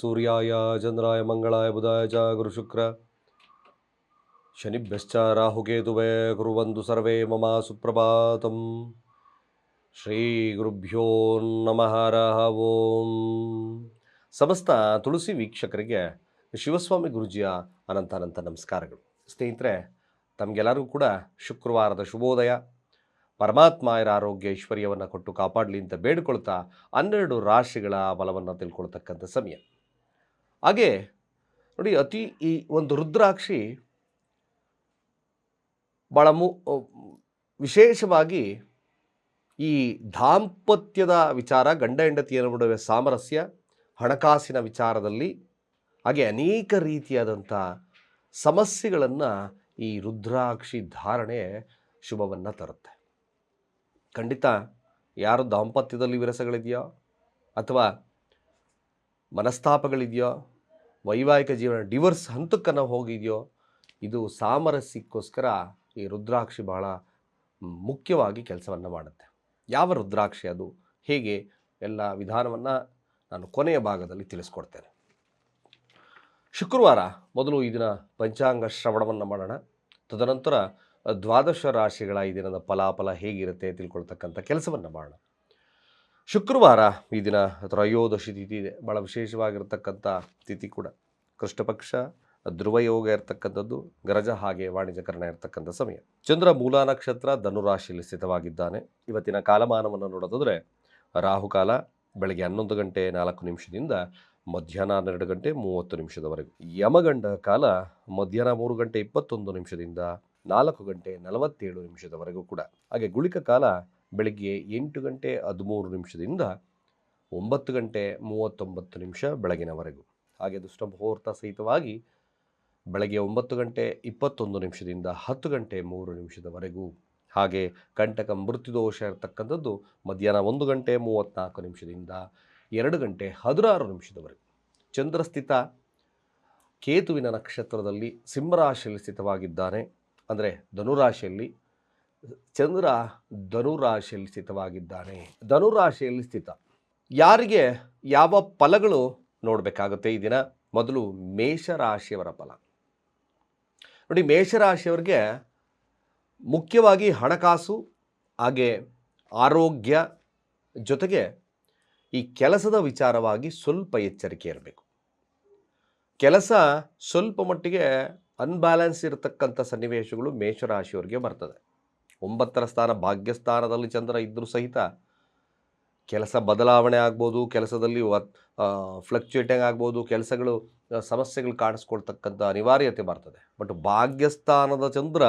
ಸೂರ್ಯಾಯ, ಚಂದ್ರಾಯ, ಮಂಗಳಾಯ, ಬುಧಾಯ, ಚ ಗುರುಶುಕ್ರ ಶನಿಭ್ಯಶ್ಚ, ರಾಹುಕೇತುವೇ ಕುರುವಂತು ಸರ್ವೇ ಮಮ ಸುಪ್ರಭಾತಂ. ಶ್ರೀ ಗುರುಭ್ಯೋ ನಮಃ ಓಂ. ಸಮಸ್ತ ತುಳಸಿ ವೀಕ್ಷಕರಿಗೆ ಶಿವಸ್ವಾಮಿ ಗುರುಜಿಯ ಅನಂತ ಅನಂತ ನಮಸ್ಕಾರಗಳು. ಸ್ನೇಹಿತರೆ, ತಮಗೆಲ್ಲರಿಗೂ ಕೂಡ ಶುಕ್ರವಾರದ ಶುಭೋದಯ. ಪರಮಾತ್ಮಾಯರ ಆರೋಗ್ಯ ಐಶ್ವರ್ಯವನ್ನು ಕೊಟ್ಟು ಕಾಪಾಡಲಿ ಅಂತ ಬೇಡಿಕೊಳ್ತಾ ಹನ್ನೆರಡು ರಾಶಿಗಳ ಬಲವನ್ನು ತಿಳ್ಕೊಳ್ತಕ್ಕಂಥ ಸಮಯ. ಹಾಗೆ ನೋಡಿ ಅತಿ ಈ ಒಂದು ರುದ್ರಾಕ್ಷಿ ಭಾಳ ಮು ವಿಶೇಷವಾಗಿ ಈ ದಾಂಪತ್ಯದ ವಿಚಾರ, ಗಂಡ ಹೆಂಡತಿಯರ ನಡುವೆ ಸಾಮರಸ್ಯ, ಹಣಕಾಸಿನ ವಿಚಾರದಲ್ಲಿ ಹಾಗೆ ಅನೇಕ ರೀತಿಯಾದಂಥ ಸಮಸ್ಯೆಗಳನ್ನು ಈ ರುದ್ರಾಕ್ಷಿ ಧಾರಣೆ ಶುಭವನ್ನು ತರುತ್ತೆ. ಖಂಡಿತ ಯಾರು ದಾಂಪತ್ಯದಲ್ಲಿ ವಿರಸಗಳಿದೆಯೋ ಅಥವಾ ಮನಸ್ತಾಪಗಳಿದೆಯೋ? ವೈವಾಹಿಕ ಜೀವನ, ಡಿವರ್ಸ್ ಹಂತಕ್ಕೆ ನಾವು ಹೋಗಿದೆಯೋ, ಇದು ಸಾಮರಸ್ಯಕ್ಕೋಸ್ಕರ ಈ ರುದ್ರಾಕ್ಷಿ ಬಹಳ ಮುಖ್ಯವಾಗಿ ಕೆಲಸವನ್ನು ಮಾಡುತ್ತೆ. ಯಾವ ರುದ್ರಾಕ್ಷಿ ಅದು? ಹೇಗೆ? ಎಲ್ಲ ವಿಧಾನವನ್ನು ನಾನು ಕೊನೆಯ ಭಾಗದಲ್ಲಿ ತಿಳಿಸ್ಕೊಡ್ತೇನೆ. ಶುಕ್ರವಾರ ಮೊದಲು ಈ ದಿನ ಪಂಚಾಂಗ ಶ್ರವಣವನ್ನು ಮಾಡೋಣ. ತದನಂತರ ದ್ವಾದಶ ರಾಶಿಗಳ ಈ ದಿನದ ಫಲಾಫಲ ಹೇಗಿರುತ್ತೆ ತಿಳ್ಕೊಳ್ತಕ್ಕಂಥ ಕೆಲಸವನ್ನು ಮಾಡೋಣ. ಶುಕ್ರವಾರ ಈ ದಿನ ತ್ರಯೋದಶಿ ತಿಥಿ ಇದೆ. ಭಾಳ ವಿಶೇಷವಾಗಿರ್ತಕ್ಕಂಥ ತಿಥಿ ಕೂಡ. ಕೃಷ್ಣಪಕ್ಷ, ಧ್ರುವಯೋಗ ಇರತಕ್ಕಂಥದ್ದು, ಗರಜ ಹಾಗೆ ವಾಣಿಜ್ಯಕರಣ ಇರತಕ್ಕಂಥ ಸಮಯ. ಚಂದ್ರ ಮೂಲ ನಕ್ಷತ್ರ ಧನುರಾಶಿಯಲ್ಲಿ ಸ್ಥಿತವಾಗಿದ್ದಾನೆ. ಇವತ್ತಿನ ಕಾಲಮಾನವನ್ನು ನೋಡೋದಾದರೆ ರಾಹುಕಾಲ ಬೆಳಗ್ಗೆ ಹನ್ನೊಂದು ಗಂಟೆ ನಾಲ್ಕು ನಿಮಿಷದಿಂದ ಮಧ್ಯಾಹ್ನ ಹನ್ನೆರಡು ಗಂಟೆ ಮೂವತ್ತು ನಿಮಿಷದವರೆಗೂ. ಯಮಗಂಡ ಕಾಲ ಮಧ್ಯಾಹ್ನ ಮೂರು ಗಂಟೆ ಇಪ್ಪತ್ತೊಂದು ನಿಮಿಷದಿಂದ ನಾಲ್ಕು ಗಂಟೆ ನಲವತ್ತೇಳು ನಿಮಿಷದವರೆಗೂ ಕೂಡ. ಹಾಗೆ ಗುಳಿಕ ಕಾಲ ಬೆಳಗ್ಗೆ ಎಂಟು ಗಂಟೆ ಹದಿಮೂರು ನಿಮಿಷದಿಂದ ಒಂಬತ್ತು ಗಂಟೆ ಮೂವತ್ತೊಂಬತ್ತು ನಿಮಿಷ ಬೆಳಗಿನವರೆಗೂ. ಹಾಗೆ ದುಷ್ಟ ಮುಹೂರ್ತ ಸಹಿತವಾಗಿ ಬೆಳಗ್ಗೆ ಒಂಬತ್ತು ಗಂಟೆ ಇಪ್ಪತ್ತೊಂದು ನಿಮಿಷದಿಂದ ಹತ್ತು ಗಂಟೆ ಮೂರು ನಿಮಿಷದವರೆಗೂ. ಹಾಗೆ ಕಂಟಕ ಮೃತ್ಯುದೋಷ ಇರತಕ್ಕಂಥದ್ದು ಮಧ್ಯಾಹ್ನ ಒಂದು ಗಂಟೆ ಮೂವತ್ತ್ನಾಲ್ಕು ನಿಮಿಷದಿಂದ ಎರಡು ಗಂಟೆ ಹದಿನಾರು ನಿಮಿಷದವರೆಗೂ. ಚಂದ್ರಸ್ಥಿತ ಕೇತುವಿನ ನಕ್ಷತ್ರದಲ್ಲಿ ಸಿಂಹರಾಶಿಯಲ್ಲಿ ಸ್ಥಿತವಾಗಿದ್ದಾನೆ. ಅಂದರೆ ಧನುರಾಶಿಯಲ್ಲಿ ಚಂದ್ರ ಧನುರಾಶಿಯಲ್ಲಿ ಸ್ಥಿತವಾಗಿದ್ದಾನೆ. ಧನುರಾಶಿಯಲ್ಲಿ ಸ್ಥಿತ. ಯಾರಿಗೆ ಯಾವ ಫಲಗಳು ನೋಡಬೇಕಾಗುತ್ತೆ ಈ ದಿನ? ಮೊದಲು ಮೇಷರಾಶಿಯವರ ಫಲ. ನೋಡಿ, ಮೇಷರಾಶಿಯವರಿಗೆ ಮುಖ್ಯವಾಗಿ ಹಣಕಾಸು, ಹಾಗೆ ಆರೋಗ್ಯ ಜೊತೆಗೆ ಈ ಕೆಲಸದ ವಿಚಾರವಾಗಿ ಸ್ವಲ್ಪ ಎಚ್ಚರಿಕೆ ಇರಬೇಕು. ಕೆಲಸ ಸ್ವಲ್ಪ ಮಟ್ಟಿಗೆ ಅನ್ಬ್ಯಾಲೆನ್ಸ್ ಇರತಕ್ಕಂಥ ಸನ್ನಿವೇಶಗಳು ಮೇಷರಾಶಿಯವರಿಗೆ ಬರ್ತದೆ. ಒಂಬತ್ತರ ಸ್ಥಾನ ಭಾಗ್ಯಸ್ಥಾನದಲ್ಲಿ ಚಂದ್ರ ಇದ್ದರೂ ಸಹಿತ ಕೆಲಸ ಬದಲಾವಣೆ ಆಗ್ಬೋದು, ಕೆಲಸದಲ್ಲಿ ಫ್ಲಕ್ಚುಯೇಟಿಂಗ್ ಆಗ್ಬೋದು, ಕೆಲಸಗಳು ಸಮಸ್ಯೆಗಳು ಕಾಣಿಸ್ಕೊಳ್ತಕ್ಕಂಥ ಅನಿವಾರ್ಯತೆ ಬರ್ತದೆ. ಬಟ್ ಭಾಗ್ಯಸ್ಥಾನದ ಚಂದ್ರ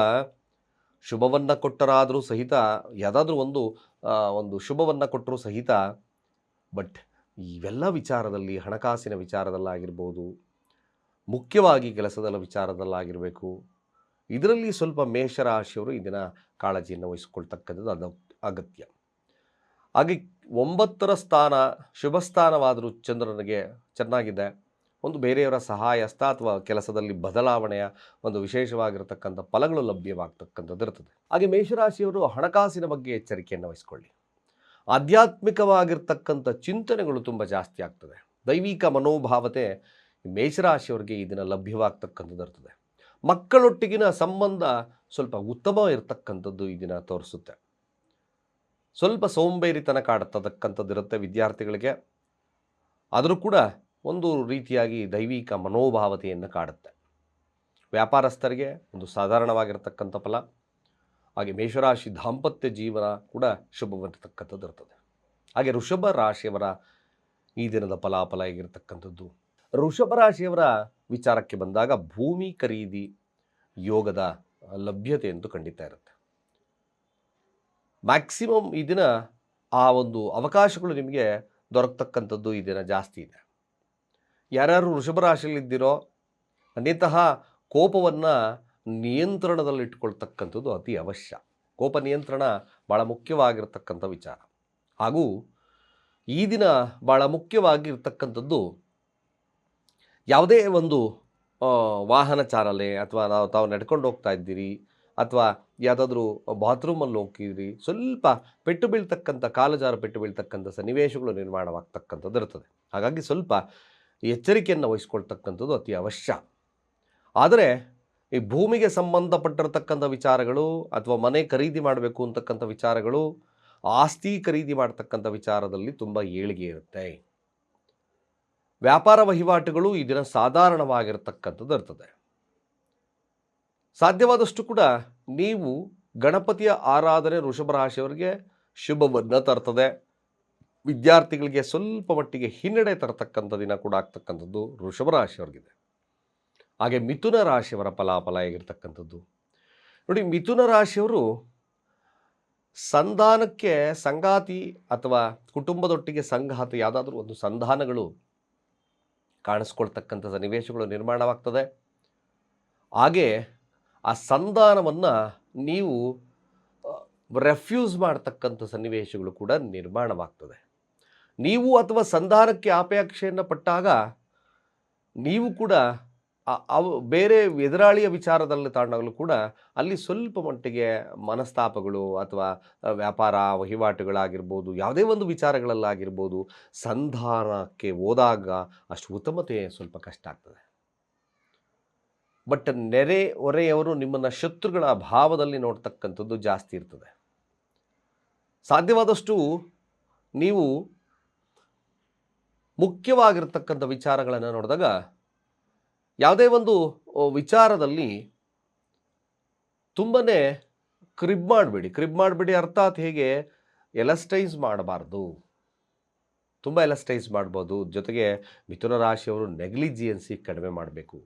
ಶುಭವನ್ನು ಕೊಟ್ಟರಾದರೂ ಸಹಿತ, ಯಾವುದಾದ್ರೂ ಒಂದು ಒಂದು ಶುಭವನ್ನು ಕೊಟ್ಟರೂ ಸಹಿತ ಬಟ್ ಇವೆಲ್ಲ ವಿಚಾರದಲ್ಲಿ, ಹಣಕಾಸಿನ ವಿಚಾರದಲ್ಲಾಗಿರ್ಬೋದು, ಮುಖ್ಯವಾಗಿ ಕೆಲಸದ ವಿಚಾರದಲ್ಲಾಗಿರಬೇಕು. ಇದರಲ್ಲಿ ಸ್ವಲ್ಪ ಮೇಷರಾಶಿಯವರು ಇದನ್ನು ಕಾಳಜಿಯನ್ನು ವಹಿಸಿಕೊಳ್ತಕ್ಕಂಥದ್ದು ಅದು ಅಗತ್ಯ. ಹಾಗೆ ಒಂಬತ್ತರ ಸ್ಥಾನ, ಶುಭ ಸ್ಥಾನವಾದರೂ ಚಂದ್ರನಿಗೆ ಚೆನ್ನಾಗಿದೆ. ಒಂದು ಬೇರೆಯವರ ಸಹಾಯಸ್ಥ ಅಥವಾ ಕೆಲಸದಲ್ಲಿ ಬದಲಾವಣೆಯ ಒಂದು ವಿಶೇಷವಾಗಿರತಕ್ಕಂಥ ಫಲಗಳು ಲಭ್ಯವಾಗ್ತಕ್ಕಂಥದ್ದು ಇರ್ತದೆ. ಹಾಗೆ ಮೇಷರಾಶಿಯವರು ಹಣಕಾಸಿನ ಬಗ್ಗೆ ಎಚ್ಚರಿಕೆಯನ್ನು ವಹಿಸಿಕೊಳ್ಳಿ. ಆಧ್ಯಾತ್ಮಿಕವಾಗಿರ್ತಕ್ಕಂಥ ಚಿಂತನೆಗಳು ತುಂಬ ಜಾಸ್ತಿ ಆಗ್ತದೆ. ದೈವಿಕ ಮನೋಭಾವತೆ ಮೇಷರಾಶಿಯವರಿಗೆ ಈ ದಿನ ಲಭ್ಯವಾಗ್ತಕ್ಕಂಥದ್ದು ಇರ್ತದೆ. ಮಕ್ಕಳೊಟ್ಟಿಗಿನ ಸಂಬಂಧ ಸ್ವಲ್ಪ ಉತ್ತಮ ಇರತಕ್ಕಂಥದ್ದು ಈ ದಿನ ತೋರಿಸುತ್ತೆ. ಸ್ವಲ್ಪ ಸೋಂಬೇರಿತನ ಕಾಡ್ತಕ್ಕಂಥದ್ದಿರುತ್ತೆ ವಿದ್ಯಾರ್ಥಿಗಳಿಗೆ. ಆದರೂ ಕೂಡ ಒಂದು ರೀತಿಯಾಗಿ ದೈವಿಕ ಮನೋಭಾವತೆಯನ್ನು ಕಾಡುತ್ತೆ. ವ್ಯಾಪಾರಸ್ಥರಿಗೆ ಒಂದು ಸಾಧಾರಣವಾಗಿರ್ತಕ್ಕಂಥ ಫಲ. ಹಾಗೆ ಮೇಷರಾಶಿ ದಾಂಪತ್ಯ ಜೀವನ ಕೂಡ ಶುಭವಾಗಿರ್ತಕ್ಕಂಥದ್ದು ಇರ್ತದೆ ಹಾಗೆ ಋಷಭ ರಾಶಿಯವರ ಈ ದಿನದ ಫಲಾಫಲ ಹೇಗಿರ್ತಕ್ಕಂಥದ್ದು? ವೃಷಭ ರಾಶಿಯವರ ವಿಚಾರಕ್ಕೆ ಬಂದಾಗ ಭೂಮಿ ಖರೀದಿ ಯೋಗದ ಲಭ್ಯತೆ ಎಂದು ಖಂಡಿತ ಇರುತ್ತೆ. ಮ್ಯಾಕ್ಸಿಮಮ್ ಈ ದಿನ ಆ ಒಂದು ಅವಕಾಶಗಳು ನಿಮಗೆ ದೊರಕತಕ್ಕಂಥದ್ದು ಈ ದಿನ ಜಾಸ್ತಿ ಇದೆ. ಯಾರ್ಯಾರು ವೃಷಭ ರಾಶಿಯಲ್ಲಿದ್ದೀರೋ ಅನ್ನಿತಹ ಕೋಪವನ್ನು ನಿಯಂತ್ರಣದಲ್ಲಿಟ್ಕೊಳ್ತಕ್ಕಂಥದ್ದು ಅತಿ ಅವಶ್ಯ. ಕೋಪ ನಿಯಂತ್ರಣ ಭಾಳ ಮುಖ್ಯವಾಗಿರ್ತಕ್ಕಂಥ ವಿಚಾರ. ಹಾಗೂ ಈ ದಿನ ಭಾಳ ಮುಖ್ಯವಾಗಿರ್ತಕ್ಕಂಥದ್ದು ಯಾವುದೇ ಒಂದು ವಾಹನ ಚಾಲನೆ ಅಥವಾ ನಾವು ತಾವು ನಡ್ಕೊಂಡು ಹೋಗ್ತಾ ಇದ್ದೀರಿ ಅಥವಾ ಯಾವುದಾದ್ರೂ ಬಾತ್ರೂಮಲ್ಲಿ ಹೋಗ್ತಿದ್ರಿ ಸ್ವಲ್ಪ ಪೆಟ್ಟು ಬೀಳ್ತಕ್ಕಂಥ, ಕಾಲುಜಾರ ಪೆಟ್ಟು ಬೀಳ್ತಕ್ಕಂಥ ಸನ್ನಿವೇಶಗಳು ನಿರ್ಮಾಣವಾಗ್ತಕ್ಕಂಥದ್ದು ಇರ್ತದೆ ಹಾಗಾಗಿ ಸ್ವಲ್ಪ ಎಚ್ಚರಿಕೆಯನ್ನು ವಹಿಸ್ಕೊಳ್ತಕ್ಕಂಥದ್ದು ಅತಿ ಅವಶ್ಯ. ಆದರೆ ಈ ಭೂಮಿಗೆ ಸಂಬಂಧಪಟ್ಟಿರತಕ್ಕಂಥ ವಿಚಾರಗಳು ಅಥವಾ ಮನೆ ಖರೀದಿ ಮಾಡಬೇಕು ಅಂತಕ್ಕಂಥ ವಿಚಾರಗಳು, ಆಸ್ತಿ ಖರೀದಿ ಮಾಡ್ತಕ್ಕಂಥ ವಿಚಾರದಲ್ಲಿ ತುಂಬ ಏಳಿಗೆ ಇರುತ್ತೆ. ವ್ಯಾಪಾರ ವಹಿವಾಟುಗಳು ಈ ದಿನ ಸಾಧಾರಣವಾಗಿರತಕ್ಕಂಥದ್ದು ಇರ್ತದೆ. ಸಾಧ್ಯವಾದಷ್ಟು ಕೂಡ ನೀವು ಗಣಪತಿಯ ಆರಾಧನೆ ರಾಶಿಯವರಿಗೆ ಶುಭವನ್ನು ತರ್ತದೆ. ವಿದ್ಯಾರ್ಥಿಗಳಿಗೆ ಸ್ವಲ್ಪ ಮಟ್ಟಿಗೆ ಹಿನ್ನಡೆ ತರತಕ್ಕಂಥ ದಿನ ಕೂಡ ಆಗ್ತಕ್ಕಂಥದ್ದು ವೃಷಭ ರಾಶಿಯವರಿಗಿದೆ. ಹಾಗೆ ಮಿಥುನ ರಾಶಿಯವರ ಫಲಾಫಲ ಆಗಿರ್ತಕ್ಕಂಥದ್ದು ನೋಡಿ, ಮಿಥುನ ರಾಶಿಯವರು ಸಂಧಾನಕ್ಕೆ ಸಂಗಾತಿ ಅಥವಾ ಕುಟುಂಬದೊಟ್ಟಿಗೆ ಸಂಘಾತ ಯಾವುದಾದ್ರೂ ಒಂದು ಸಂಧಾನಗಳು ಕಾಣಿಸ್ಕೊಳ್ತಕ್ಕಂಥ ಸನ್ನಿವೇಶಗಳು ನಿರ್ಮಾಣವಾಗ್ತದೆ. ಹಾಗೆ ಆ ಸಂಧಾನವನ್ನು ನೀವು ರೆಫ್ಯೂಸ್ ಮಾಡ್ತಕ್ಕಂಥ ಸನ್ನಿವೇಶಗಳು ಕೂಡ ನಿರ್ಮಾಣವಾಗ್ತದೆ. ನೀವು ಅಥವಾ ಸಂಧಾನಕ್ಕೆ ಆಪೇಕ್ಷೆಯನ್ನು ಪಟ್ಟಾಗ, ನೀವು ಕೂಡ ಅವು ಬೇರೆ ಎದುರಾಳಿಯ ವಿಚಾರದಲ್ಲಿ ತಗೊಂಡಾಗಲೂ ಕೂಡ ಅಲ್ಲಿ ಸ್ವಲ್ಪ ಮಟ್ಟಿಗೆ ಮನಸ್ತಾಪಗಳು ಅಥವಾ ವ್ಯಾಪಾರ, ವಹಿವಾಟುಗಳಾಗಿರ್ಬೋದು, ಯಾವುದೇ ಒಂದು ವಿಚಾರಗಳಲ್ಲಾಗಿರ್ಬೋದು ಸಂಧಾನಕ್ಕೆ ಹೋದಾಗ ಅಷ್ಟು ಉತ್ತಮತೆ ಸ್ವಲ್ಪ ಕಷ್ಟ ಆಗ್ತದೆ. ಬಟ್ ನೆರೆ ಹೊರೆಯವರು ನಿಮ್ಮನ್ನು ಶತ್ರುಗಳ ಭಾವದಲ್ಲಿ ನೋಡ್ತಕ್ಕಂಥದ್ದು ಜಾಸ್ತಿ ಇರ್ತದೆ. ಸಾಧ್ಯವಾದಷ್ಟು ನೀವು ಮುಖ್ಯವಾಗಿರ್ತಕ್ಕಂಥ ವಿಚಾರಗಳನ್ನು ನೋಡಿದಾಗ ಯಾವುದೇ ಒಂದು ವಿಚಾರದಲ್ಲಿ ತುಂಬಾ ಕ್ರಿಬ್ ಮಾಡಬೇಡಿ. ಕ್ರಿಬ್ ಮಾಡಬೇಡಿ ಅರ್ಥಾತ್ ಹೇಗೆ? ಎಲಸ್ಟೈಸ್ ಮಾಡಬಾರ್ದು. ತುಂಬ ಎಲಸ್ಟೈಸ್ ಮಾಡ್ಬೋದು. ಜೊತೆಗೆ ಮಿಥುನ ರಾಶಿಯವರು ನೆಗ್ಲಿಜಿಯನ್ಸಿ ಕಡಿಮೆ ಮಾಡಬೇಕು.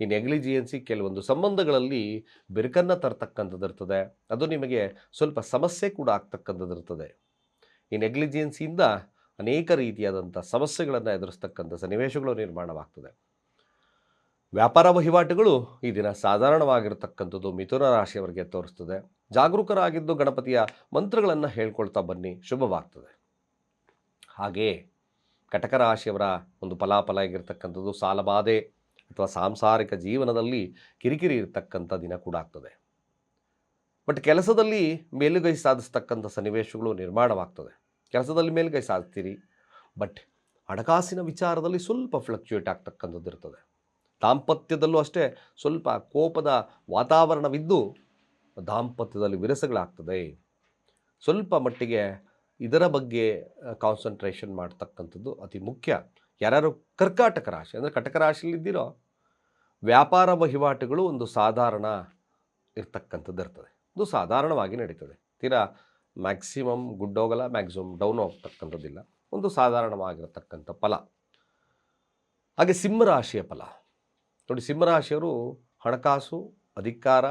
ಈ ನೆಗ್ಲಿಜಿಯನ್ಸಿ ಕೆಲವೊಂದು ಸಂಬಂಧಗಳಲ್ಲಿ ಬಿರುಕನ್ನು ತರ್ತಕ್ಕಂಥದ್ದು ಇರ್ತದೆ. ಅದು ನಿಮಗೆ ಸ್ವಲ್ಪ ಸಮಸ್ಯೆ ಕೂಡ ಆಗ್ತಕ್ಕಂಥದ್ದು ಇರ್ತದೆ. ಈ ನೆಗ್ಲಿಜಿಯನ್ಸಿಯಿಂದ ಅನೇಕ ರೀತಿಯಾದಂಥ ಸಮಸ್ಯೆಗಳನ್ನು ಎದುರಿಸ್ತಕ್ಕಂಥ ಸನ್ನಿವೇಶಗಳು ನಿರ್ಮಾಣವಾಗ್ತದೆ. ವ್ಯಾಪಾರ ವಹಿವಾಟುಗಳು ಈ ದಿನ ಸಾಧಾರಣವಾಗಿರತಕ್ಕಂಥದ್ದು ಮಿಥುನ ರಾಶಿಯವರಿಗೆ ತೋರಿಸ್ತದೆ. ಜಾಗರೂಕರಾಗಿದ್ದು ಗಣಪತಿಯ ಮಂತ್ರಗಳನ್ನು ಹೇಳ್ಕೊಳ್ತಾ ಬನ್ನಿ. ಶುಭವಾಗ್ತದೆ. ಹಾಗೆಯೇ ಕಟಕ ರಾಶಿಯವರ ಒಂದು ಫಲಾಫಲ ಆಗಿರ್ತಕ್ಕಂಥದ್ದು ಸಾಲಬಾಧೆ ಅಥವಾ ಸಾಂಸಾರಿಕ ಜೀವನದಲ್ಲಿ ಕಿರಿಕಿರಿ ಇರತಕ್ಕಂಥ ದಿನ ಕೂಡ ಆಗ್ತದೆ. ಬಟ್ ಕೆಲಸದಲ್ಲಿ ಮೇಲುಗೈ ಸಾಧಿಸ್ತಕ್ಕಂಥ ಸನ್ನಿವೇಶಗಳು ನಿರ್ಮಾಣವಾಗ್ತದೆ. ಕೆಲಸದಲ್ಲಿ ಮೇಲುಗೈ ಸಾಧಿಸ್ತೀರಿ. ಬಟ್ ಹಣಕಾಸಿನ ವಿಚಾರದಲ್ಲಿ ಸ್ವಲ್ಪ ಫ್ಲಕ್ಚುಯೇಟ್ ಆಗ್ತಕ್ಕಂಥದ್ದು ಇರ್ತದೆ. ದಾಂಪತ್ಯದಲ್ಲೂ ಅಷ್ಟೇ ಸ್ವಲ್ಪ ಕೋಪದ ವಾತಾವರಣವಿದ್ದು ದಾಂಪತ್ಯದಲ್ಲಿ ವಿರಸಗಳಾಗ್ತದೆ. ಸ್ವಲ್ಪ ಮಟ್ಟಿಗೆ ಇದರ ಬಗ್ಗೆ ಕಾನ್ಸಂಟ್ರೇಷನ್ ಮಾಡ್ತಕ್ಕಂಥದ್ದು ಅತಿ ಮುಖ್ಯ. ಯಾರ್ಯಾರು ಕರ್ಕಾಟಕ ರಾಶಿ ಅಂದರೆ ಕಟಕ ರಾಶಿಯಲ್ಲಿದ್ದೀರೋ ವ್ಯಾಪಾರ ವಹಿವಾಟುಗಳು ಒಂದು ಸಾಧಾರಣ ಇರ್ತಕ್ಕಂಥದ್ದು ಇರ್ತದೆ. ಅದು ಸಾಧಾರಣವಾಗಿ ನಡೀತದೆ. ತೀರಾ ಮ್ಯಾಕ್ಸಿಮಮ್ ಗುಡ್ ಹೋಗಲ್ಲ ಮ್ಯಾಕ್ಸಿಮಮ್ ಡೌನ್ ಹೋಗ್ತಕ್ಕಂಥದ್ದಿಲ್ಲ. ಒಂದು ಸಾಧಾರಣವಾಗಿರತಕ್ಕಂಥ ಫಲ. ಹಾಗೆ ಸಿಂಹರಾಶಿಯ ಫಲ. ನೋಡಿ, ಸಿಂಹರಾಶಿಯವರು ಹಣಕಾಸು, ಅಧಿಕಾರ,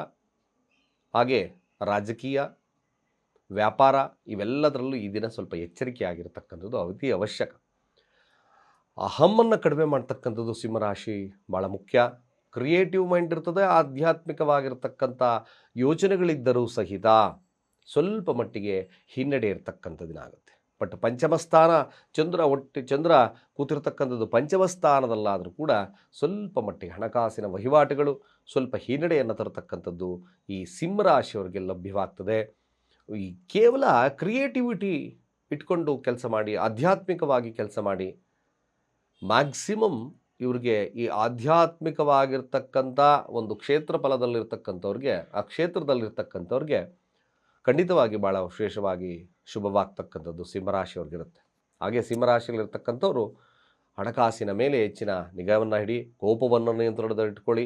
ಹಾಗೆ ರಾಜಕೀಯ, ವ್ಯಾಪಾರ ಇವೆಲ್ಲದರಲ್ಲೂ ಈ ದಿನ ಸ್ವಲ್ಪ ಎಚ್ಚರಿಕೆ ಆಗಿರತಕ್ಕಂಥದ್ದು ಅತಿ ಅವಶ್ಯಕ. ಅಹಮ್ಮನ್ನು ಕಡಿಮೆ ಮಾಡ್ತಕ್ಕಂಥದ್ದು ಸಿಂಹರಾಶಿ ಭಾಳ ಮುಖ್ಯ. ಕ್ರಿಯೇಟಿವ್ ಮೈಂಡ್ ಇರ್ತದೆ, ಆಧ್ಯಾತ್ಮಿಕವಾಗಿರ್ತಕ್ಕಂಥ ಯೋಚನೆಗಳಿದ್ದರೂ ಸಹಿತ ಸ್ವಲ್ಪ ಮಟ್ಟಿಗೆ ಹಿನ್ನಡೆ ಇರತಕ್ಕಂಥ ದಿನ ಆಗುತ್ತೆ ಬಟ್ ಪಂಚಮಸ್ಥಾನ ಚಂದ್ರ ಒಟ್ಟು ಚಂದ್ರ ಕೂತಿರ್ತಕ್ಕಂಥದ್ದು ಪಂಚಮಸ್ಥಾನದಲ್ಲಾದರೂ ಕೂಡ ಸ್ವಲ್ಪ ಮಟ್ಟಿಗೆ ಹಣಕಾಸಿನ ವಹಿವಾಟುಗಳು, ಸ್ವಲ್ಪ ಹಿನ್ನಡೆಯನ್ನು ತರತಕ್ಕಂಥದ್ದು ಈ ಸಿಂಹರಾಶಿಯವರಿಗೆ ಲಭ್ಯವಾಗ್ತದೆ. ಈ ಕೇವಲ ಕ್ರಿಯೇಟಿವಿಟಿ ಇಟ್ಕೊಂಡು ಕೆಲಸ ಮಾಡಿ, ಆಧ್ಯಾತ್ಮಿಕವಾಗಿ ಕೆಲಸ ಮಾಡಿ, ಮ್ಯಾಕ್ಸಿಮಮ್ ಇವ್ರಿಗೆ ಈ ಆಧ್ಯಾತ್ಮಿಕವಾಗಿರ್ತಕ್ಕಂಥ ಒಂದು ಕ್ಷೇತ್ರ ಫಲದಲ್ಲಿರ್ತಕ್ಕಂಥವ್ರಿಗೆ ಆ ಕ್ಷೇತ್ರದಲ್ಲಿರ್ತಕ್ಕಂಥವ್ರಿಗೆ ಖಂಡಿತವಾಗಿ ಭಾಳ ವಿಶೇಷವಾಗಿ ಶುಭವಾಗ್ತಕ್ಕಂಥದ್ದು ಸಿಂಹರಾಶಿಯವ್ರಿಗಿರುತ್ತೆ. ಹಾಗೆ ಸಿಂಹರಾಶಿಯಲ್ಲಿರ್ತಕ್ಕಂಥವ್ರು ಹಣಕಾಸಿನ ಮೇಲೆ ಹೆಚ್ಚಿನ ನಿಗಾವನ್ನು ಹಿಡಿ, ಕೋಪವನ್ನು ನಿಯಂತ್ರಣದಲ್ಲಿಟ್ಕೊಳ್ಳಿ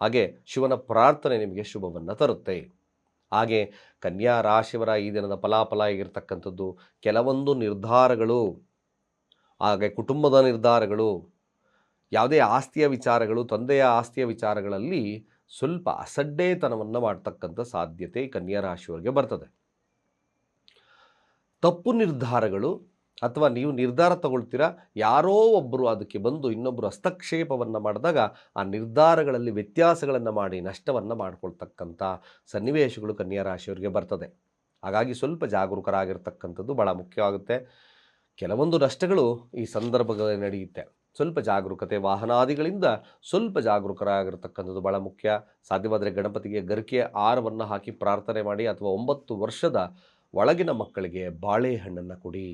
ಹಾಗೆ ಶಿವನ ಪ್ರಾರ್ಥನೆ ನಿಮಗೆ ಶುಭವನ್ನು ತರುತ್ತೆ. ಹಾಗೆ ಕನ್ಯಾ ರಾಶಿಯವರ ಈ ದಿನದ ಫಲಾಫಲ ಆಗಿರ್ತಕ್ಕಂಥದ್ದು ಕೆಲವೊಂದು ನಿರ್ಧಾರಗಳು, ಹಾಗೆ ಕುಟುಂಬದ ನಿರ್ಧಾರಗಳು, ಯಾವುದೇ ಆಸ್ತಿಯ ವಿಚಾರಗಳು, ತಂದೆಯ ಆಸ್ತಿಯ ವಿಚಾರಗಳಲ್ಲಿ ಸ್ವಲ್ಪ ಅಸಡ್ಡೆತನವನ್ನು ಮಾಡ್ತಕ್ಕಂಥ ಸಾಧ್ಯತೆ ಕನ್ಯಾ ರಾಶಿಯವರಿಗೆ ಬರ್ತದೆ. ತಪ್ಪು ನಿರ್ಧಾರಗಳು ಅಥವಾ ನೀವು ನಿರ್ಧಾರ ತಗೊಳ್ತೀರಾ, ಯಾರೋ ಒಬ್ಬರು ಅದಕ್ಕೆ ಬಂದು ಇನ್ನೊಬ್ಬರು ಹಸ್ತಕ್ಷೇಪವನ್ನು ಮಾಡಿದಾಗ ಆ ನಿರ್ಧಾರಗಳಲ್ಲಿ ವ್ಯತ್ಯಾಸಗಳನ್ನು ಮಾಡಿ ನಷ್ಟವನ್ನು ಮಾಡಿಕೊಳ್ತಕ್ಕಂಥ ಸನ್ನಿವೇಶಗಳು ಕನ್ಯಾ ರಾಶಿಯವರಿಗೆ ಬರ್ತದೆ. ಹಾಗಾಗಿ ಸ್ವಲ್ಪ ಜಾಗರೂಕರಾಗಿರ್ತಕ್ಕಂಥದ್ದು ಭಾಳ ಮುಖ್ಯವಾಗುತ್ತೆ. ಕೆಲವೊಂದು ನಷ್ಟಗಳು ಈ ಸಂದರ್ಭಗಳಲ್ಲಿ ನಡೆಯುತ್ತೆ. ಸ್ವಲ್ಪ ಜಾಗರೂಕತೆ, ವಾಹನಾದಿಗಳಿಂದ ಸ್ವಲ್ಪ ಜಾಗರೂಕರಾಗಿರ್ತಕ್ಕಂಥದ್ದು ಭಾಳ ಮುಖ್ಯ. ಸಾಧ್ಯವಾದರೆ ಗಣಪತಿಗೆ ಗರಿಕೆ ಆರವನ್ನು ಹಾಕಿ ಪ್ರಾರ್ಥನೆ ಮಾಡಿ ಅಥವಾ ಒಂಬತ್ತು ವರ್ಷದ ಒಳಗಿನ ಮಕ್ಕಳಿಗೆ ಬಾಳೆಹಣ್ಣನ್ನು ಕೊಡಿ.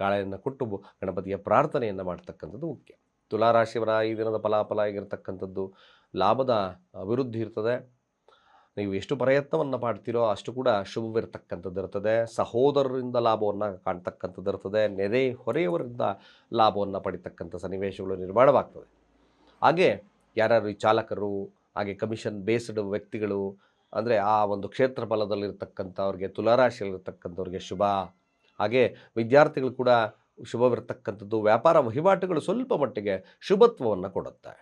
ಕಾಳೆಯನ್ನು ಕೊಟ್ಟು ಗಣಪತಿಯ ಪ್ರಾರ್ಥನೆಯನ್ನು ಮಾಡ್ತಕ್ಕಂಥದ್ದು ಮುಖ್ಯ. ತುಲಾರಾಶಿಯವರ ಈ ದಿನದ ಫಲಾಫಲ ಆಗಿರ್ತಕ್ಕಂಥದ್ದು ಲಾಭದ ಅಭಿವೃದ್ಧಿ ಇರ್ತದೆ. ನೀವು ಎಷ್ಟು ಪ್ರಯತ್ನವನ್ನು ಮಾಡ್ತೀರೋ ಅಷ್ಟು ಕೂಡ ಶುಭವಿರ್ತಕ್ಕಂಥದ್ದು ಇರ್ತದೆ. ಸಹೋದರರಿಂದ ಲಾಭವನ್ನು ಕಾಣ್ತಕ್ಕಂಥದ್ದು ಇರ್ತದೆ. ನೆರೆ ಹೊರೆಯವರಿಂದ ಲಾಭವನ್ನು ಪಡಿತಕ್ಕಂಥ ಸನ್ನಿವೇಶಗಳು ನಿರ್ಮಾಣವಾಗ್ತದೆ ಹಾಗೆ ಯಾರ್ಯಾರು ಈ ಚಾಲಕರು, ಹಾಗೆ ಕಮಿಷನ್ ಬೇಸ್ಡ್ ವ್ಯಕ್ತಿಗಳು, ಅಂದರೆ ಆ ಒಂದು ಕ್ಷೇತ್ರ ಫಲದಲ್ಲಿರ್ತಕ್ಕಂಥವ್ರಿಗೆ ತುಲಾರಾಶಿಯಲ್ಲಿರ್ತಕ್ಕಂಥವ್ರಿಗೆ ಶುಭ. ಹಾಗೆ ವಿದ್ಯಾರ್ಥಿಗಳು ಕೂಡ ಶುಭವಿರ್ತಕ್ಕಂಥದ್ದು ವ್ಯಾಪಾರ ವಹಿವಾಟುಗಳು ಸ್ವಲ್ಪ ಮಟ್ಟಿಗೆ ಶುಭತ್ವವನ್ನು ಕೊಡುತ್ತೆ.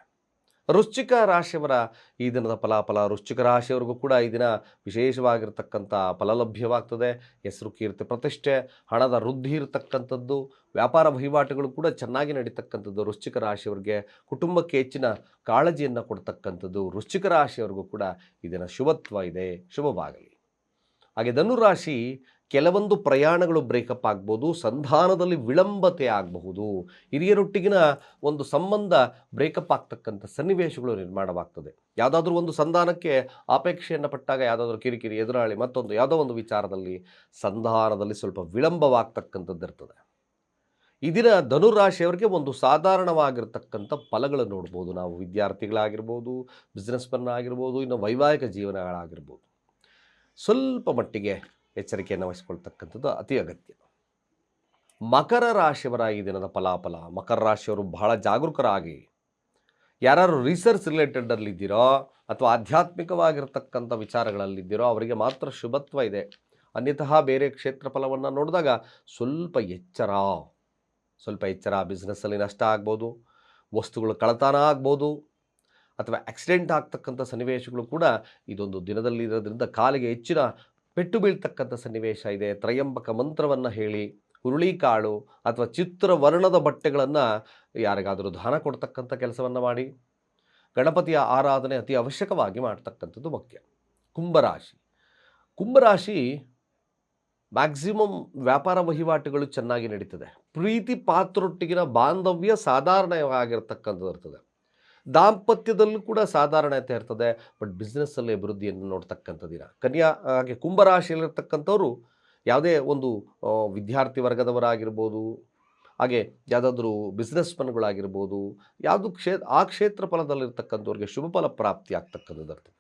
ವೃಶ್ಚಿಕ ರಾಶಿಯವರ ಈ ದಿನದ ಫಲಾಫಲ ವೃಶ್ಚಿಕ ರಾಶಿಯವರಿಗೂ ಕೂಡ ಈ ದಿನ ವಿಶೇಷವಾಗಿರ್ತಕ್ಕಂಥ ಫಲ ಲಭ್ಯವಾಗ್ತದೆ. ಹೆಸರು ಕೀರ್ತಿ, ಪ್ರತಿಷ್ಠೆ, ಹಣದ ವೃದ್ಧಿ ಇರತಕ್ಕಂಥದ್ದು, ವ್ಯಾಪಾರ ವಹಿವಾಟುಗಳು ಕೂಡ ಚೆನ್ನಾಗಿ ನಡೀತಕ್ಕಂಥದ್ದು. ವೃಶ್ಚಿಕ ರಾಶಿಯವರಿಗೆ ಕುಟುಂಬಕ್ಕೆ ಹೆಚ್ಚಿನ ಕಾಳಜಿಯನ್ನು ಕೊಡ್ತಕ್ಕಂಥದ್ದು. ವೃಶ್ಚಿಕ ರಾಶಿಯವರಿಗೂ ಕೂಡ ಈ ದಿನ ಶುಭತ್ವ ಇದೆ. ಶುಭವಾಗಲಿ. ಹಾಗೆ ಧನುರಾಶಿ ಕೆಲವೊಂದು ಪ್ರಯಾಣಗಳು ಬ್ರೇಕಪ್ ಆಗ್ಬೋದು, ಸಂಧಾನದಲ್ಲಿ ವಿಳಂಬತೆ ಆಗಬಹುದು. ಹಿರಿಯರೊಟ್ಟಿಗಿನ ಒಂದು ಸಂಬಂಧ ಬ್ರೇಕಪ್ ಆಗ್ತಕ್ಕಂಥ ಸನ್ನಿವೇಶಗಳು ನಿರ್ಮಾಣವಾಗ್ತದೆ. ಯಾವುದಾದ್ರೂ ಒಂದು ಸಂಧಾನಕ್ಕೆ ಅಪೇಕ್ಷೆಯನ್ನು ಪಟ್ಟಾಗ ಯಾವುದಾದ್ರೂ ಕಿರಿಕಿರಿ, ಎದುರಾಳಿ ಮತ್ತೊಂದು ಯಾವುದೋ ಒಂದು ವಿಚಾರದಲ್ಲಿ ಸಂಧಾನದಲ್ಲಿ ಸ್ವಲ್ಪ ವಿಳಂಬವಾಗ್ತಕ್ಕಂಥದ್ದು ಇರ್ತದೆ. ಈ ದಿನ ಧನುರಾಶಿಯವರಿಗೆ ಒಂದು ಸಾಧಾರಣವಾಗಿರ್ತಕ್ಕಂಥ ಫಲಗಳನ್ನು ನೋಡ್ಬೋದು. ನಾವು ವಿದ್ಯಾರ್ಥಿಗಳಾಗಿರ್ಬೋದು ಬಿಸ್ನೆಸ್ಮನ್ ಆಗಿರ್ಬೋದು, ಇನ್ನು ವೈವಾಹಿಕ ಜೀವನಗಳಾಗಿರ್ಬೋದು. ಸ್ವಲ್ಪ ಮಟ್ಟಿಗೆ ಎಚ್ಚರಿಕೆಯನ್ನು ವಹಿಸ್ಕೊಳ್ತಕ್ಕಂಥದ್ದು ಅತಿ ಅಗತ್ಯ. ಮಕರ ರಾಶಿಯವರ ಈ ದಿನದ ಫಲಾಫಲ, ಮಕರ ರಾಶಿಯವರು ಬಹಳ ಜಾಗರೂಕರಾಗಿ ಯಾರು ರಿಸರ್ಚ್ ರಿಲೇಟೆಡಲ್ಲಿದ್ದೀರೋ ಅಥವಾ ಆಧ್ಯಾತ್ಮಿಕವಾಗಿರ್ತಕ್ಕಂಥ ವಿಚಾರಗಳಲ್ಲಿದ್ದೀರೋ ಅವರಿಗೆ ಮಾತ್ರ ಶುಭತ್ವ ಇದೆ. ಅನ್ಯತಃ ಬೇರೆ ಕ್ಷೇತ್ರ ಫಲವನ್ನು ನೋಡಿದಾಗ ಸ್ವಲ್ಪ ಎಚ್ಚರ ಸ್ವಲ್ಪ ಎಚ್ಚರ ಬಿಸ್ನೆಸ್ಸಲ್ಲಿ ನಷ್ಟ ಆಗ್ಬೋದು, ವಸ್ತುಗಳು ಕಳತನ ಆಗ್ಬೋದು ಅಥವಾ ಆಕ್ಸಿಡೆಂಟ್ ಆಗ್ತಕ್ಕಂಥ ಸನ್ನಿವೇಶಗಳು ಕೂಡ ಇದೊಂದು ದಿನದಲ್ಲಿ ಇರೋದ್ರಿಂದ ಕಾಲಿಗೆ ಹೆಚ್ಚಿನ ಪೆಟ್ಟು ಬೀಳ್ತಕ್ಕಂಥ ಸನ್ನಿವೇಶ ಇದೆ. ತ್ರಯಂಬಕ ಮಂತ್ರವನ್ನು ಹೇಳಿ, ಹುರುಳಿಕಾಳು ಅಥವಾ ಚಿತ್ರವರ್ಣದ ಬಟ್ಟೆಗಳನ್ನು ಯಾರಿಗಾದರೂ ದಾನ ಕೊಡ್ತಕ್ಕಂಥ ಕೆಲಸವನ್ನು ಮಾಡಿ. ಗಣಪತಿಯ ಆರಾಧನೆ ಅತಿ ಅವಶ್ಯಕವಾಗಿ ಮಾಡ್ತಕ್ಕಂಥದ್ದು ಮುಖ್ಯ. ಕುಂಭರಾಶಿ. ಕುಂಭರಾಶಿ ಮ್ಯಾಕ್ಸಿಮಮ್ ವ್ಯಾಪಾರ ವಹಿವಾಟುಗಳು ಚೆನ್ನಾಗಿ ನಡೀತದೆ. ಪ್ರೀತಿ ಪಾತ್ರೊಟ್ಟಿಗಿನ ಬಾಂಧವ್ಯ ಸಾಧಾರಣವಾಗಿರ್ತಕ್ಕಂಥದ್ದು ಇರ್ತದೆ. ದಾಂಪತ್ಯದಲ್ಲೂ ಕೂಡ ಸಾಧಾರಣತೆ ಇರ್ತದೆ. ಬಟ್ ಬಿಸ್ನೆಸ್ಸಲ್ಲಿ ಅಭಿವೃದ್ಧಿಯನ್ನು ನೋಡ್ತಕ್ಕಂಥದ್ದೀರ ಕನ್ಯಾ, ಹಾಗೆ ಕುಂಭರಾಶಿಯಲ್ಲಿರ್ತಕ್ಕಂಥವ್ರು ಯಾವುದೇ ಒಂದು ವಿದ್ಯಾರ್ಥಿ ವರ್ಗದವರಾಗಿರ್ಬೋದು, ಹಾಗೆ ಯಾವುದಾದ್ರೂ ಬಿಸ್ನೆಸ್ಮನ್ಗಳಾಗಿರ್ಬೋದು ಯಾವುದು ಕ್ಷೇ, ಆ ಕ್ಷೇತ್ರ ಫಲದಲ್ಲಿರ್ತಕ್ಕಂಥವ್ರಿಗೆ ಶುಭ ಫಲ ಪ್ರಾಪ್ತಿ ಆಗ್ತಕ್ಕಂಥದ್ದು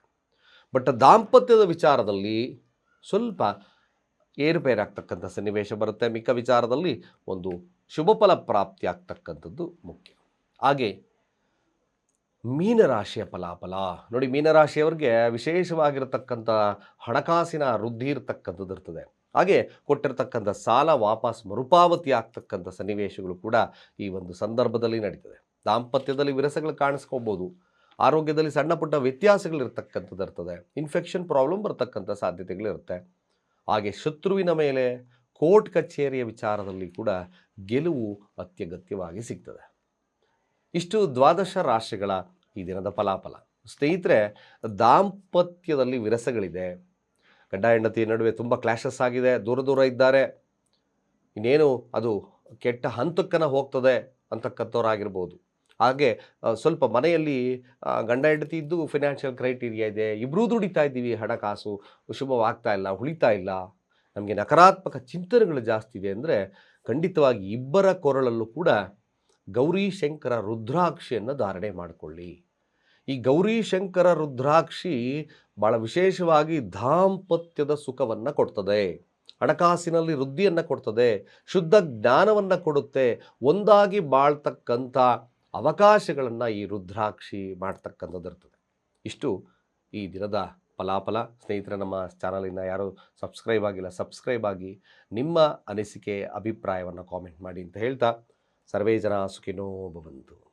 ಬಟ್ ದಾಂಪತ್ಯದ ವಿಚಾರದಲ್ಲಿ ಸ್ವಲ್ಪ ಏರುಪೇರಾಗ್ತಕ್ಕಂಥ ಸನ್ನಿವೇಶ ಬರುತ್ತೆ. ಮಿಕ್ಕ ವಿಚಾರದಲ್ಲಿ ಒಂದು ಶುಭ ಫಲ ಪ್ರಾಪ್ತಿ ಆಗ್ತಕ್ಕಂಥದ್ದು ಮುಖ್ಯ. ಹಾಗೆ ಮೀನರಾಶಿಯ ಫಲಾಫಲ. ನೋಡಿ, ಮೀನರಾಶಿಯವ್ರಿಗೆ ವಿಶೇಷವಾಗಿರತಕ್ಕಂಥ ಹಣಕಾಸಿನ ವೃದ್ಧಿ ಇರತಕ್ಕಂಥದ್ದು ಇರ್ತದೆ. ಹಾಗೆ ಕೊಟ್ಟಿರ್ತಕ್ಕಂಥ ಸಾಲ ವಾಪಸ್ ಮರುಪಾವತಿ ಆಗ್ತಕ್ಕಂಥ ಸನ್ನಿವೇಶಗಳು ಕೂಡ ಈ ಒಂದು ಸಂದರ್ಭದಲ್ಲಿ ನಡೀತದೆ. ದಾಂಪತ್ಯದಲ್ಲಿ ವಿರಸಗಳು ಕಾಣಿಸ್ಕೋಬೋದು. ಆರೋಗ್ಯದಲ್ಲಿ ಸಣ್ಣ ಪುಟ್ಟ ವ್ಯತ್ಯಾಸಗಳಿರ್ತಕ್ಕಂಥದ್ದು ಇರ್ತದೆ. ಇನ್ಫೆಕ್ಷನ್ ಪ್ರಾಬ್ಲಮ್ ಬರ್ತಕ್ಕಂಥ ಸಾಧ್ಯತೆಗಳಿರುತ್ತೆ ಹಾಗೆ ಶತ್ರುವಿನ ಮೇಲೆ ಕೋರ್ಟ್ ಕಚೇರಿಯ ವಿಚಾರದಲ್ಲಿ ಕೂಡ ಗೆಲುವು ಅತ್ಯಗತ್ಯವಾಗಿ ಸಿಗ್ತದೆ. ಇಷ್ಟು ದ್ವಾದಶ ರಾಶಿಗಳ ಈ ದಿನದ ಫಲಾಫಲ. ಸ್ನೇಹಿತರೆ, ದಾಂಪತ್ಯದಲ್ಲಿ ವಿರಸಗಳಿದೆ. ಗಂಡ ಹೆಂಡತಿ ನಡುವೆ ತುಂಬ ಕ್ಲಾಶಸ್ ಆಗಿದೆ, ದೂರ ದೂರ ಇದ್ದಾರೆ. ಇನ್ನೇನು ಅದು ಕೆಟ್ಟ ಹಂತಕ್ಕನ ಹೋಗ್ತದೆ ಅಂತಕ್ಕಂಥವ್ರಾಗಿರ್ಬೋದು. ಹಾಗೆ ಸ್ವಲ್ಪ ಮನೆಯಲ್ಲಿ ಗಂಡ ಹೆಂಡತಿ ಇದ್ದು ಫಿನಾನ್ಷಿಯಲ್ ಕ್ರೈಟೀರಿಯಾ ಇದೆ ಇಬ್ಬರೂ ದುಡಿತಾ ಇದ್ದೀವಿ ಹಣಕಾಸು ಶುಭವಾಗ್ತಾ ಇಲ್ಲ, ಉಳಿತಾ ಇಲ್ಲ. ನಮಗೆ ನಕಾರಾತ್ಮಕ ಚಿಂತನೆಗಳು ಜಾಸ್ತಿ ಇದೆ ಅಂದರೆ, ಖಂಡಿತವಾಗಿ ಇಬ್ಬರ ಕೊರಳಲ್ಲೂ ಕೂಡ ಗೌರಿ ಶಂಕರ ರುದ್ರಾಕ್ಷಿಯನ್ನು ಧಾರಣೆ ಮಾಡಿಕೊಳ್ಳಿ. ಈ ಗೌರಿ ಶಂಕರ ರುದ್ರಾಕ್ಷಿ ಭಾಳ ವಿಶೇಷವಾಗಿ ದಾಂಪತ್ಯದ ಸುಖವನ್ನು ಕೊಡ್ತದೆ. ಹಣಕಾಸಿನಲ್ಲಿ ವೃದ್ಧಿಯನ್ನು ಕೊಡ್ತದೆ, ಶುದ್ಧ ಜ್ಞಾನವನ್ನು ಕೊಡುತ್ತೆ, ಒಂದಾಗಿ ಬಾಳ್ತಕ್ಕಂಥ ಅವಕಾಶಗಳನ್ನು ಈ ರುದ್ರಾಕ್ಷಿ ಮಾಡ್ತಕ್ಕಂಥದ್ದು ಇರ್ತದೆ. ಇಷ್ಟು ಈ ದಿನದ ಫಲಾಫಲ. ಸ್ನೇಹಿತರೆ, ನಮ್ಮ ಚಾನಲಿನ ಯಾರು ಸಬ್ಸ್ಕ್ರೈಬ್ ಆಗಿಲ್ಲ, ಸಬ್ಸ್ಕ್ರೈಬ್ ಆಗಿ ನಿಮ್ಮ ಅನಿಸಿಕೆ, ಅಭಿಪ್ರಾಯವನ್ನು ಕಾಮೆಂಟ್ ಮಾಡಿ ಅಂತ ಹೇಳ್ತಾ, ಸರ್ವೇ ಜನ ಸುಖಿನೋ ಭವಂತು.